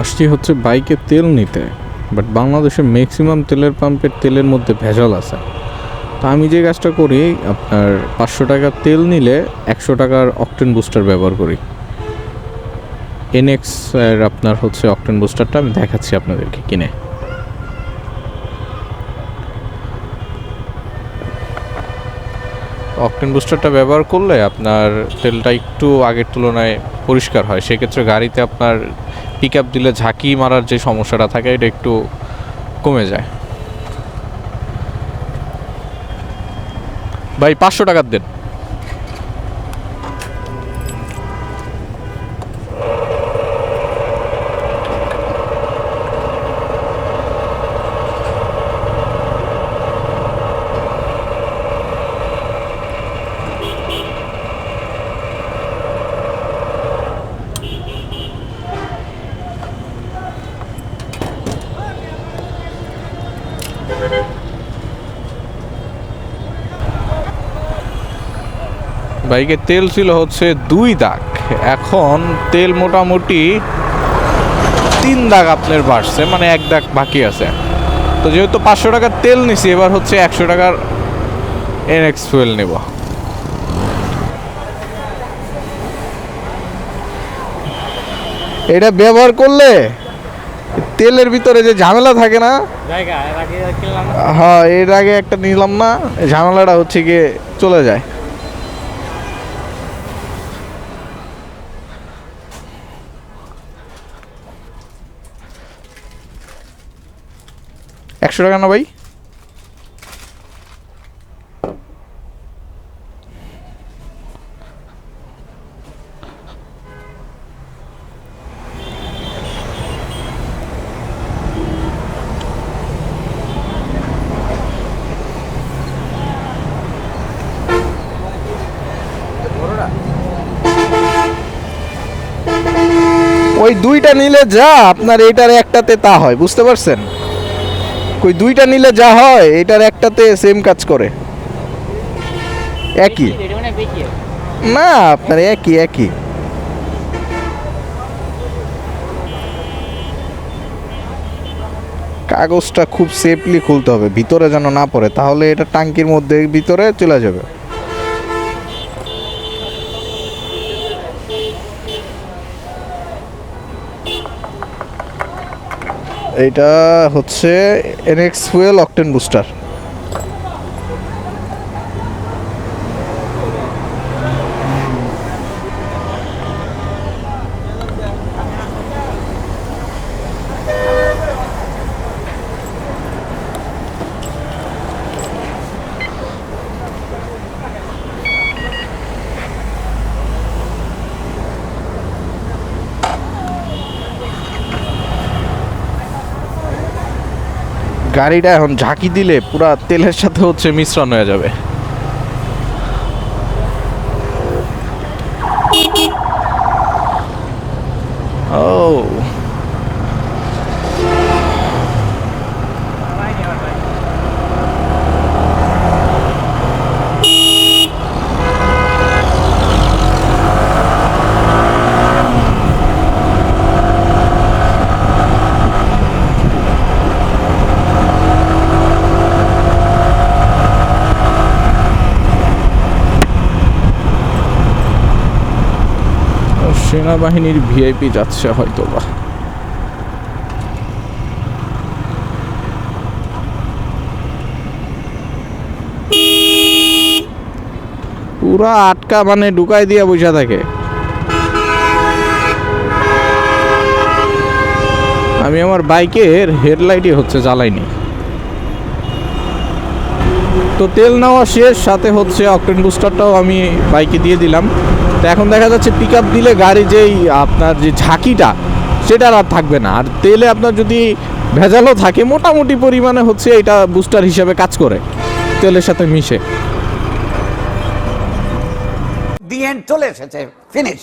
আসছি হচ্ছে বাইকে তেল নিতে বাট বাংলাদেশে ম্যাক্সিমাম তেলের পাম্পের তেলের মধ্যে ভেজাল আছে। তো আমি যে কাজটা করি, আপনার পাঁচশো টাকার তেল নিলে একশো টাকার অকটেন বুস্টার ব্যবহার করি। এনএক্স এর আপনার হচ্ছে অকটেন বুস্টারটা আমি দেখাচ্ছি আপনাদেরকে কিনে। অকটেন বুস্টারটা ব্যবহার করলে আপনার তেলটা একটু আগের তুলনায় পরিষ্কার হয়, সেক্ষেত্রে গাড়িতে আপনার পিক আপ দিলে ঝাঁকি মারার যে সমস্যাটা থাকে, এটা একটু কমে যায়। ভাই, পাঁচশো টাকার দেন। বাইকে তেল ছিল হচ্ছে দুই দাগ। এখন তেল মোটামুটি তিন দাগ আপনার বাড়ছে মানে এক দাগ বাকি আছে। তো যেহেতু পাঁচশো টাকার তেল নিছি এবার হচ্ছে একশো টাকার এনএক্স ফুয়েল নেব। এটা ব্যবহার করলে তেলের ভিতরে যে ঝামেলা থাকে না। হ্যাঁ এর আগে একটা নিলাম না ঝামেলাটা হচ্ছে গিয়ে চলে যায়। একশো টাকা না ভাই। ওই দুইটা নিলে যা, আপনার এইটার একটাতে তা হয়, বুঝতে পারছেন? ওই দুইটা নিলে যা হয় এটার একটাতে সেম কাজ করে। একই। মানে না আপনার একই একই। কাগজটা খুব সেফলি খুলতে হবে ভিতরে যেন না পড়ে তাহলে এটা টাঙ্কির মধ্যে ভিতরে চলে যাবে। এটা হচ্ছে এনএক্স ফুয়েল অকটেন বুস্টার গাড়িটা এখন ঝাঁকি দিলে পুরা তেলের সাথে হচ্ছে মিশ্রণ হয়ে যাবে। সেনাবাহিনীর ভিআইপি যাচ্ছে হয়তো বা পুরা আটকা মানে ঢুকাই দিয়া বসে থাকে। আমি আমার বাইকের হেডলাইটই হচ্ছে জ্বালাইনি। তো তেল নেওয়া শেষ, সাথে হচ্ছে অকটেন বুস্টারটাও আমি বাইকে দিয়ে দিলাম। তো এখন দেখা যাচ্ছে পিক দিলে গাড়ি যেই আপনার যে ঝাঁকিটা সেটা আর থাকবে না। আর তেলে আপনার যদি ভেজালও থাকে, মোটামুটি পরিমাণে হচ্ছে এটা বুস্টার হিসাবে কাজ করে, তেলের সাথে মিশে। দি এন্ড চলে এসেছে ফিনিশ